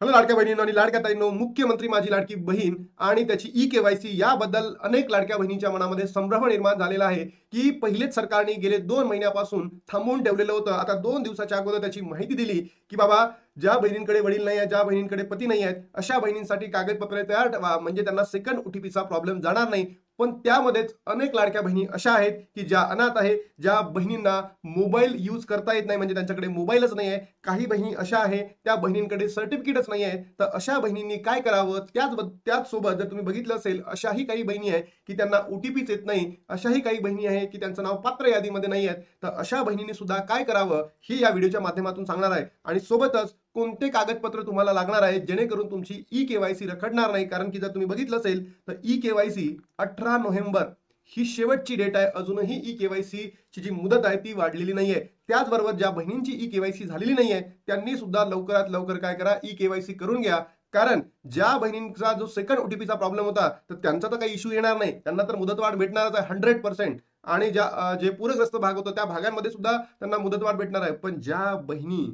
Hello लाडक्या बहिणींनो आणि लाडक्या ताईंनो मुख्यमंत्री माझी लाडकी बहीण आणि त्याची ई केवायसी याबद्दल अनेक लाडक्या बहिणींच्या मनामध्ये संभ्रम निर्माण झालेला आहे की पहिलेच सरकारने गेले दोन महिन्यापासून थांबवून ठेवलेलं होतं. आता दोन दिवसाच्या अगोदर त्याची माहिती दिली की बाबा ज्या बहिणींकडे वडील नाही आहेत ज्या बहिणींकडे पती नाही आहेत अशा बहिणींसाठी कागदपत्रे तयार ठेवा. म्हणजे त्यांना सेकंड ओटीपीचा प्रॉब्लेम जाणार नाही. पण त्यामध्येच अनेक लाडक्या बहिणी अशा आहेत की ज्या अनाथ आहे ज्या बहिणींना मोबाईल यूज करता येत नाही म्हणजे त्यांच्याकडे मोबाईलच नाही आहे काही बहिणी अशा आहे त्या बहिणींकडे सर्टिफिकेटच नाही आहे तर अशा बहिणींनी काय करावं? त्याच त्याच सोबत जर तुम्ही बघितलं असेल अशाही काही बहिणी आहे की त्यांना ओटीपीच येत नाही. अशाही काही बहिणी आहे की त्यांचं नाव पात्र यादीमध्ये नाही आहेत तर अशा बहिणींनी सुद्धा काय करावं? हे या व्हिडिओच्या माध्यमातून सांगणार आहे. आणि सोबतच कोणते कागदपत्र तुम्हाला लागणार आहेत? जेणेकरून तुमची ई केवायसी रखडणार नाही. कारण की जर तुम्ही बघितलं असेल तर ई केवायसी अठरा नोव्हेंबर ही शेवटची डेट आहे. अजूनही ई केवायसी ची जी मुदत आहे ती वाढलेली नाहीये. त्याचबरोबर ज्या बहिणींची ई केवायसी झालेली नाहीये त्यांनी सुद्धा लवकरात लवकर काय करा ई केवायसी करून घ्या. कारण ज्या बहिणींचा जो सेकंड ओटीपीचा प्रॉब्लेम होता तर त्यांचा तर काही इश्यू येणार नाही. त्यांना तर मुदतवाढ भेटणारच आहे हंड्रेड पर्सेंट आणि ज्या जे पूरग्रस्त भाग होतो त्या भागांमध्ये सुद्धा त्यांना मुदतवाढ भेटणार आहे. पण ज्या बहिणी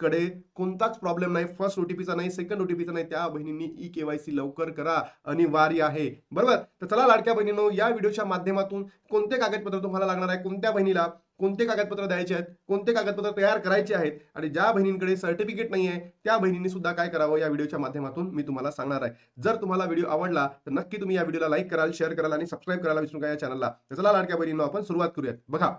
कडे कोणताच प्रॉब्लेम नाही. फर्स्ट ओटीपीचा नाही सेकंड ओटीपीचा नाही. त्या बहिणींनी ई केवायसी लवकर करा. अनिवार्य आहे. बरोबर? तर चला लाडक्या बहिणींनो या व्हिडिओच्या माध्यमातून कोणते कागदपत्र तुम्हाला लागणार आहे कोणत्या बहिणीला कोणते कागदपत्र द्यायचे आहेत? कोणते कागदपत्र तयार करायचे आहेत? आणि ज्या बहिणींकडे सर्टिफिकेट नाही आहे त्या बहिणींनी सुद्धा काय करावं? या व्हिडिओच्या माध्यमातून मी तुम्हाला सांगणार आहे. जर तुम्हाला व्हिडिओ आवडला तर नक्की तुम्ही या व्हिडिओला लाईक कराल शेअर कराल आणि सबस्क्राईब करायला विसरू नका या चॅनलला तर चला लाडक्या बहिणींनो आपण सुरुवात करूयात. बघा.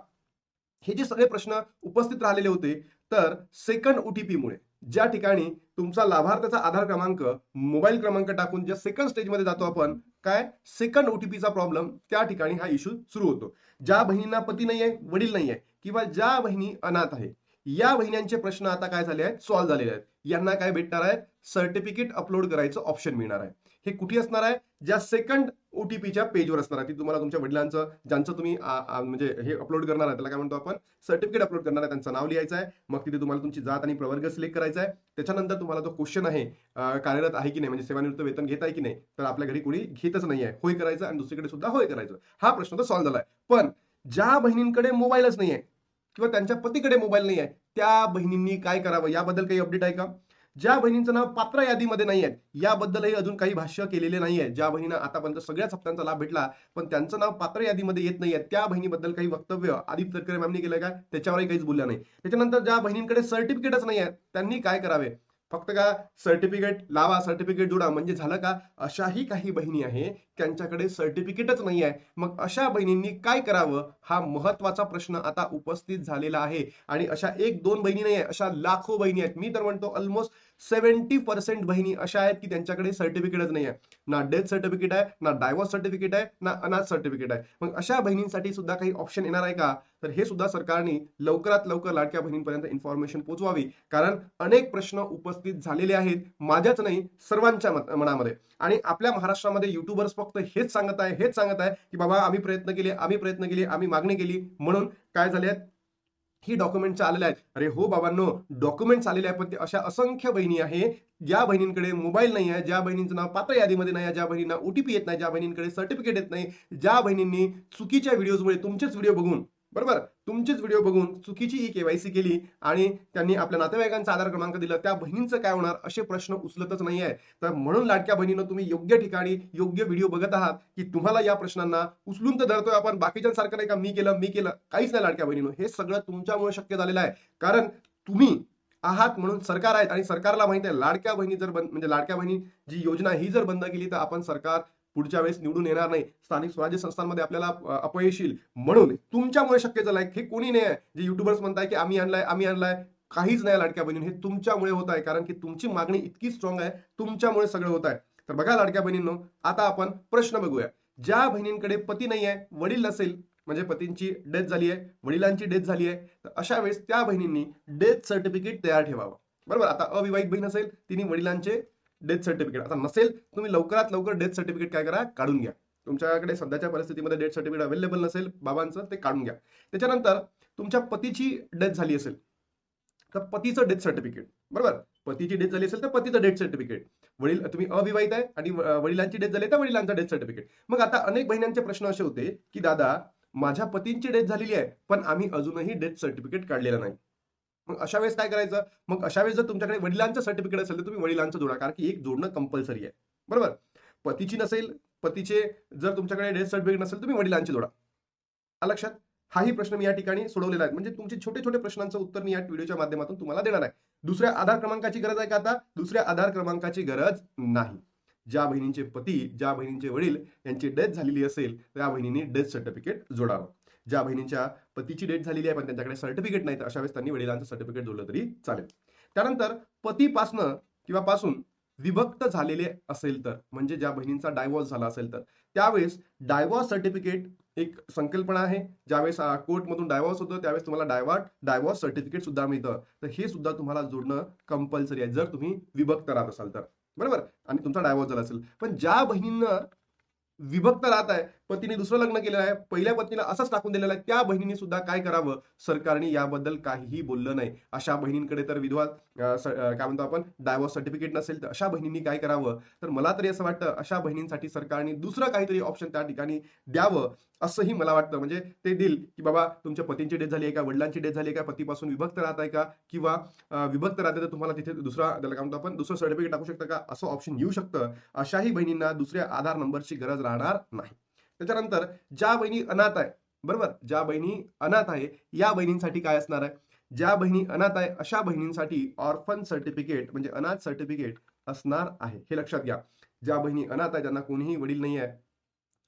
हे जे सगळे प्रश्न उपस्थित राहिलेले होते तर सेकंड ओटीपी मुळे ज्या ठिकाणी तुमचा लाभार्थ्याचा आधार क्रमांक मोबाईल क्रमांक टाकून ज्या सेकंड स्टेजमध्ये जातो आपण काय? सेकंड ओटीपीचा प्रॉब्लेम त्या ठिकाणी हा इश्यू सुरू होतो. ज्या बहिणींना पती नाहीये वडील नाहीये किंवा ज्या बहिणी अनाथ आहे या बहिण्यांचे प्रश्न आता काय झाले आहेत? सॉल्व्ह झालेले आहेत. यांना काय भेटणार आहे? सर्टिफिकेट अपलोड करायचं ऑप्शन मिळणार आहे. हे कुठे असणार आहे? ज्या सेकंड ओटीपीच्या पेजवर असणार आहे. ती तुम्हाला तुमच्या वडिलांचं ज्यांचं तुम्ही म्हणजे हे अपलोड करणार आहे त्याला काय म्हणतो आपण? सर्टिफिकेट अपलोड करणार आहे त्यांचं नाव लिहायचं आहे. मग तिथे तुम्हाला तुमची जात आणि प्रवर्ग सिलेक्ट करायचा आहे. त्याच्यानंतर तुम्हाला जो क्वेश्चन आहे कार्यरत आहे की नाही म्हणजे सेवानिवृत्त वेतन घेत आहे की नाही तर आपल्या घरी कोणी घेतच नाही आहे. होय करायचं आणि दुसरीकडे सुद्धा होय करायचं. हा प्रश्न तर सॉल्व्ह झालाय पण ज्या बहिणींकडे मोबाईलच नाही आहे किंवा त्यांच्या पतीकडे मोबाईल नाही आहे त्या बहिणींनी काय करावं? याबद्दल काही अपडेट आहे का? ज्या बहिणींचं नाव पात्र यादीमध्ये नाही आहेत याबद्दलही अजून काही भाष्य केलेले नाही आहे. ज्या बहिणींना आतापर्यंत सगळ्याच हप्त्यांचा लाभ भेटला पण त्यांचं नाव पात्र यादीमध्ये येत नाही आहे. त्या बहिणीबद्दल काही वक्तव्य आदित्य तटकरे मॅमनी केलं का? त्याच्यावरही काहीच बोलल्या नाही. त्याच्यानंतर ज्या बहिणींकडे सर्टिफिकेटच नाही आहे त्यांनी काय करावे? फक्त का सर्टिफिकेट लावा सर्टिफिकेट जोडा. म्हणजे झालं का अशाही काही बहिणी आहे त्यांच्याकडे सर्टिफिकेटच नाही आहे. मग अशा बहिणींनी काय करावं? हा महत्त्वाचा प्रश्न आता उपस्थित झालेला आहे. आणि अशा एक दोन बहिणी नाही आहे अशा लाखो बहिणी आहेत. मी तर म्हणतो ऑलमोस्ट सेव्हन्टी पर्सेंट बहिणी अशा आहेत की त्यांच्याकडे सर्टिफिकेटच नाही आहे ना डेथ सर्टिफिकेट आहे ना डायव्हर्स सर्टिफिकेट आहे ना अनाथ सर्टिफिकेट आहे. मग अशा बहिणींसाठी सुद्धा काही ऑप्शन येणार आहे का? तर हे सुद्धा सरकारने लवकरात लवकर लाडक्या बहिणींपर्यंत इन्फॉर्मेशन पोहोचवावी. कारण अनेक प्रश्न उपस्थित झालेले आहेत माझ्याच नाही सर्वांच्या मनामध्ये. आणि आपल्या महाराष्ट्रामध्ये युट्यूबर्स फक्त हेच सांगत आहे हेच सांगत आहे की बाबा आम्ही प्रयत्न केले आम्ही प्रयत्न केले आम्ही मागणी केली म्हणून काय झाले ही डॉक्युमेंट्स आलेले आहेत. अरे हो बाबांनो डॉक्युमेंट्स आलेले आहेत पण ते अशा असंख्य बहिणी आहे ज्या बहिणींकडे मोबाईल नाही आहे ज्या बहिणींचं नाव पात्र यादीमध्ये नाही आहे ज्या बहिणींना ओटीपी येत नाही ज्या बहिणींकडे सर्टिफिकेट येत नाही ज्या बहिणींनी चुकीच्या व्हिडिओजमुळे तुमचेच व्हिडिओ बघून बरोबर? तुमचेच व्हिडिओ बघून चुकीची ही केवायसी केली आणि त्यांनी आपल्या नातेवाईकांचा आधार क्रमांक दिला त्या बहिणींचं काय होणार असे प्रश्न उचलतच नाही आहे तर म्हणून लाडक्या बहिणीनं तुम्ही योग्य ठिकाणी योग्य व्हिडिओ बघत आहात की तुम्हाला या प्रश्नांना उचलून तर धरतोय आपण बाकीच्यांसारखं नाही का मी केलं मी केलं काहीच नाही लाडक्या बहिणीनं. हे सगळं तुमच्यामुळे शक्य झालेलं आहे. कारण तुम्ही आहात म्हणून सरकार आहेत आणि सरकारला माहिती आहे लाडक्या बहिणी जर बंद म्हणजे लाडक्या बहिणी जी योजना ही जर बंद केली तर आपण सरकार पुढच्या वेळेस निवडून येणार नाही. स्थानिक स्वराज्य संस्थांमध्ये आपल्याला अपयश येईल. म्हणून तुमच्यामुळे शक्य झालंय हे कोणी नाही आहे जे युट्यूबर्स म्हणताय की आम्ही आणलाय आम्ही आणलाय. काहीच नाही लाडक्या बहिणी हे तुमच्यामुळे होत आहे. कारण की तुमची मागणी इतकी स्ट्रॉंग आहे तुमच्यामुळे सगळं होत आहे. तर बघा लाडक्या बहिणींनो आता आपण प्रश्न बघूया. ज्या बहिणींकडे पती नाही आहे वडील नसेल म्हणजे पतींची डेथ झाली आहे वडिलांची डेथ झाली आहे तर अशा वेळेस त्या बहिणींनी डेथ सर्टिफिकेट तयार ठेवावं. बरोबर? आता अविवाहित बहीण असेल तिने वडिलांचे डेथ सर्टिफिकेट आता नसेल तुम्ही लवकरात लवकर डेथ सर्टिफिकेट काय करा? काढून घ्या. तुमच्याकडे सध्याच्या परिस्थितीमध्ये डेथ सर्टिफिकेट अवेलेबल नसेल बाबांचं ते काढून घ्या. त्याच्यानंतर तुमच्या पतीची डेथ झाली असेल तर पतीचं डेथ सर्टिफिकेट बरोबर? पतीची डेथ झाली असेल तर पतीचं डेथ सर्टिफिकेट वडील तुम्ही अविवाहित आहे आणि वडिलांची डेथ झाली तर वडिलांचं डेथ सर्टिफिकेट मग आता अनेक बहिण्यांचे प्रश्न असे होते की दादा माझ्या पतींची डेथ झालेली आहे पण आम्ही अजूनही डेथ सर्टिफिकेट काढलेलं नाही. मग अशा वेळेस काय करायचं? मग अशा वेळेस जर तुमच्याकडे वडिलांचं सर्टिफिकेट असेल तर तुम्ही वडिलांचं जोडा कारण की एक जोडणं कंपल्सरी आहे. बरोबर? पतीची नसेल पतीचे जर तुमच्याकडे डेथ सर्टिफिकेट नसेल तुम्ही वडिलांचे जोडा. लक्षात? हाही प्रश्न मी या ठिकाणी सोडवलेला आहे. म्हणजे तुमचे छोटे छोटे प्रश्नांचं उत्तर मी या व्हिडिओच्या माध्यमातून तुम्हाला देणार आहे. दुसऱ्या आधार क्रमांकाची गरज आहे का आता? दुसऱ्या आधार क्रमांकाची गरज नाही. ज्या बहिणींचे पती ज्या बहिणींचे वडील यांची डेथ झालेली असेल त्या बहिणींनी डेथ सर्टिफिकेट जोडावं. ज्या बहिणींच्या पतीची डेट झालेली आहे पण त्यांच्याकडे सर्टिफिकेट नाही तर अशा वेळेस त्यांनी वडिलांचं सर्टिफिकेट जोडलं तरी चालेल. त्यानंतर पतीपासनं किंवा पासून विभक्त झालेले असेल तर म्हणजे ज्या बहिणींचा डायव्हॉर्स झाला असेल तर त्यावेळेस डायव्हॉर्स सर्टिफिकेट एक संकल्पना आहे. ज्यावेळेस कोर्टमधून डायव्हॉर्स होतो त्यावेळेस तुम्हाला डायव्हॉर्ट डायव्हॉर्स सर्टिफिकेट सुद्धा मिळतं. तर हे सुद्धा तुम्हाला जोडणं कंपल्सरी आहे जर तुम्ही विभक्त राहत असाल तर. बरोबर? आणि तुमचा डायव्हॉर्स झाला असेल. पण ज्या बहिणींना विभक्त राहत आहे पतीने दुसरं लग्न केलेलं आहे. पहिल्या पत्नीला असंच टाकून दिलेलं आहे. त्या बहिणीने सुद्धा काय करावं? सरकारने याबद्दल काहीही बोललं नाही. अशा बहिणींकडे तर विधवा काय म्हणतो आपण डायव्हॉर्स सर्टिफिकेट नसेल तर अशा बहिणींनी काय करावं? तर मला तरी असं वाटतं अशा बहिणींसाठी सरकारने दुसरं काहीतरी ऑप्शन त्या ठिकाणी द्यावं असंही मला वाटतं. म्हणजे ते देईल की बाबा तुमच्या पतींची डेथ झाली आहे का? वडिलांची डेथ झाली आहे का? पतीपासून विभक्त राहत आहे का? किंवा विभक्त राहते तर तुम्हाला तिथे दुसरा त्याला काय म्हणतो आपण दुसरं सर्टिफिकेट टाकू शकता का? असं ऑप्शन येऊ शकतं. अशाही बहिणींना दुसऱ्या आधार नंबरची गरज राहणार नाही. त्याच्यानंतर ज्या बहिणी अनाथ आहे बरोबर? ज्या बहिणी अनाथ आहे या बहिणींसाठी काय असणार आहे? ज्या बहिणी अनाथ आहे अशा बहिणींसाठी ऑर्फन सर्टिफिकेट म्हणजे अनाथ सर्टिफिकेट असणार आहे. हे लक्षात घ्या. ज्या बहिणी अनाथ आहे ज्यांना कोणीही वडील नाही आहे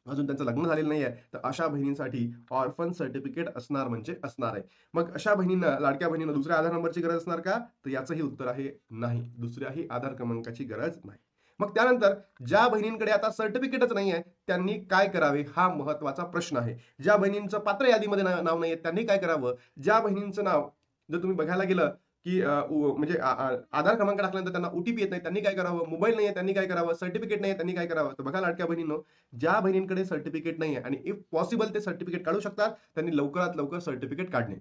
अजून त्यांचं लग्न झालेलं नाही आहे तर अशा बहिणींसाठी ऑर्फन सर्टिफिकेट असणार म्हणजे असणार आहे. मग अशा बहिणींना लाडक्या बहिणींना दुसऱ्या आधार नंबरची गरज असणार का? तर याचंही उत्तर आहे नाही. दुसऱ्याही आधार क्रमांकाची गरज नाही. मग त्यानंतर ज्या बहिणींकडे आता सर्टिफिकेटच नाही आहे त्यांनी काय करावे? हा महत्त्वाचा प्रश्न आहे. ज्या बहिणींचं पात्र यादीमध्ये नाव नाही आहे त्यांनी काय करावं? ज्या बहिणींचं नाव जर तुम्ही बघायला गेलं की म्हणजे आधार क्रमांक टाकल्यानंतर त्यांना ओटीपी येत नाही त्यांनी काय करावं? मोबाईल नाही आहे त्यांनी काय करावं? सर्टिफिकेट नाही आहे त्यांनी काय करावं? तर बघा लाडक्या बहिणींनो ज्या बहिणींकडे सर्टिफिकेट नाही आहे आणि इफ पॉसिबल ते सर्टिफिकेट काढू शकतात त्यांनी लवकरात लवकर सर्टिफिकेट काढणे.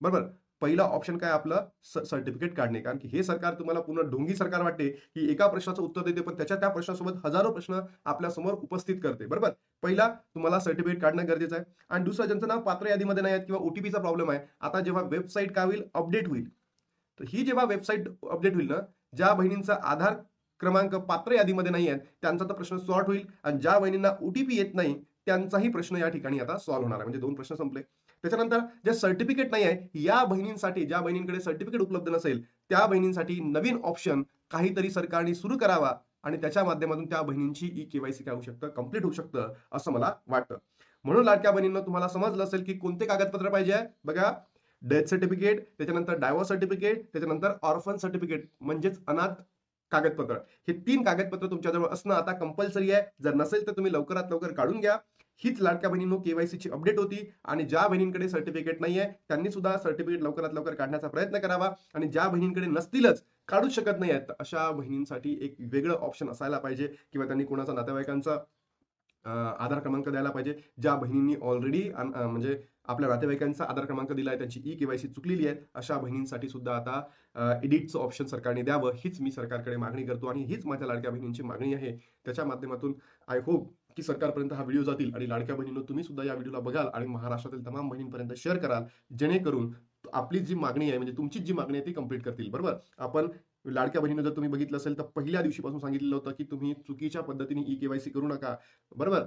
बरोबर? पहिला ऑप्शन काय आपलं? सर्टिफिकेट काढणे. कारण की हे सरकार तुम्हाला पूर्ण ढोंगी सरकार वाटते की एका प्रश्नाचं उत्तर देते पण त्याच्या त्या प्रश्नासोबत हजारो प्रश्न आपल्यासमोर उपस्थित करते. बरोबर? पहिला तुम्हाला सर्टिफिकेट काढणं गरजेचं आहे. आणि दुसरं ज्यांचं नाव पात्र यादीमध्ये नाही आहेत किंवा ओटीपीचा प्रॉब्लेम आहे आता जेव्हा वेबसाईट काय होईल? अपडेट होईल. तर ही जेव्हा वेबसाईट अपडेट होईल ना ज्या बहिणींचा आधार क्रमांक पात्र यादीमध्ये नाही आहेत त्यांचा तर प्रश्न सॉर्ट होईल. आणि ज्या बहिणींना ओटीपी येत नाही त्यांचाही प्रश्न या ठिकाणी आता सॉल्व्ह होणार आहे. म्हणजे दोन प्रश्न संपले. त्याच्यानंतर जे सर्टिफिकेट नाही आहे या बहिणींसाठी ज्या बहिणींकडे सर्टिफिकेट उपलब्ध नसेल त्या बहिणींसाठी नवीन ऑप्शन काहीतरी सरकारने सुरू करावा आणि त्याच्या माध्यमातून त्या बहिणींची ई केवायसी काय होऊ शकतं कंप्लीट होऊ शकतं असं मला वाटतं. म्हणून लाडक्या बहिणींना तुम्हाला समजलं असेल की कोणते कागदपत्र पाहिजे बघा डेथ सर्टिफिकेट त्याच्यानंतर डायव्हर्स सर्टिफिकेट त्याच्यानंतर ऑर्फन सर्टिफिकेट म्हणजेच अनाथ कागदपत्र. हे तीन कागदपत्र तुमच्याजवळ असणं आता कंपल्सरी आहे. जर नसेल तर तुम्ही लवकरात लवकर काढून घ्या. हीच लाडक्या बहिणींनो केवायसीची अपडेट होती आणि ज्या बहिणींकडे सर्टिफिकेट नाहीये त्यांनी सुद्धा सर्टिफिकेट लवकरात लवकर काढण्याचा प्रयत्न करावा आणि ज्या बहिणींकडे नसतीलच काढूच शकत नाही आहेत अशा बहिणींसाठी एक वेगळं ऑप्शन असायला पाहिजे किंवा त्यांनी कोणाचा नातेवाईकांचा आधार क्रमांक द्यायला पाहिजे. ज्या बहिणींनी ऑलरेडी म्हणजे आपल्या नातेवाईकांचा आधार क्रमांक दिला आहे त्यांची ई केवायसी चुकलेली आहे अशा बहिणींसाठी सुद्धा आता एडिटचं ऑप्शन सरकारने द्यावं. हीच मी सरकारकडे मागणी करतो आणि हीच माझ्या लाडक्या बहिणींची मागणी आहे. त्याच्या माध्यमातून आय होप की सरकारपर्यंत हा व्हिडिओ जातील आणि लाडक्या बहिणीनं तुम्ही सुद्धा या व्हिडिओला बघाल आणि महाराष्ट्रातील तमाम बहिणींपर्यंत शेअर कराल जेणेकरून आपली जी मागणी आहे म्हणजे तुमची जी मागणी आहे ती कंप्लीट करतील. बरोबर? आपण लाडक्या बहिणीनं जर तुम्ही बघितलं असेल तर पहिल्या दिवशीपासून सांगितलेलं होतं की तुम्ही चुकीच्या पद्धतीने ई केवायसी करू नका. बरोबर?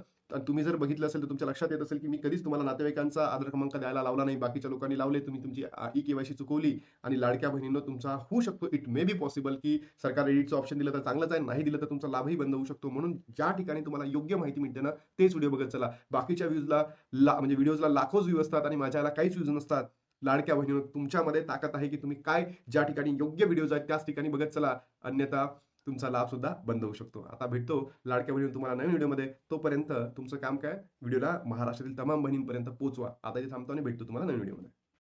तुम्ही जर बघितलं असेल तर तुमच्या लक्षात येत असेल की मी कधीच तुम्हाला नातेवाईकांचा आधार क्रमांक द्यायला लावला नाही. बाकीच्या लोकांनी लावले तुम्ही तुमची ई केवायसी चुकवली आणि लाडक्या बहिणीनं तुमचा होऊ शकतो. इट मे बी पॉसिबल की सरकार एडिटचं ऑप्शन दिलं तर चांगलंच आहे नाही दिलं तर तुमचा लाभही बंद होऊ शकतो. म्हणून ज्या ठिकाणी तुम्हाला योग्य माहिती मिळते ना तेच व्हिडिओ बघत चला. बाकीच्या व्ह्यूजला म्हणजे व्हिडिओजला लाखोच व्ह्यू असतात आणि माझ्याला काहीच व्ह्यूज नसतात. लाडक्या बहिणीनं तुमच्यामध्ये ताकद आहे की तुम्ही काय ज्या ठिकाणी योग्य व्हिडिओज आहेत त्याच ठिकाणी बघत चला. अन्यथा तुमचा लाभ सुद्धा बंद होऊ शकतो. आता भेटतो लाडक्या बहिणी तुम्हाला नवीन व्हिडिओमध्ये तोपर्यंत तुमचं काम काय? व्हिडिओला महाराष्ट्रातील तमाम बहिणींपर्यंत पोहोचवा. आता इथे थांबतो आणि भेटतो तुम्हाला नवीन व्हिडिओमध्ये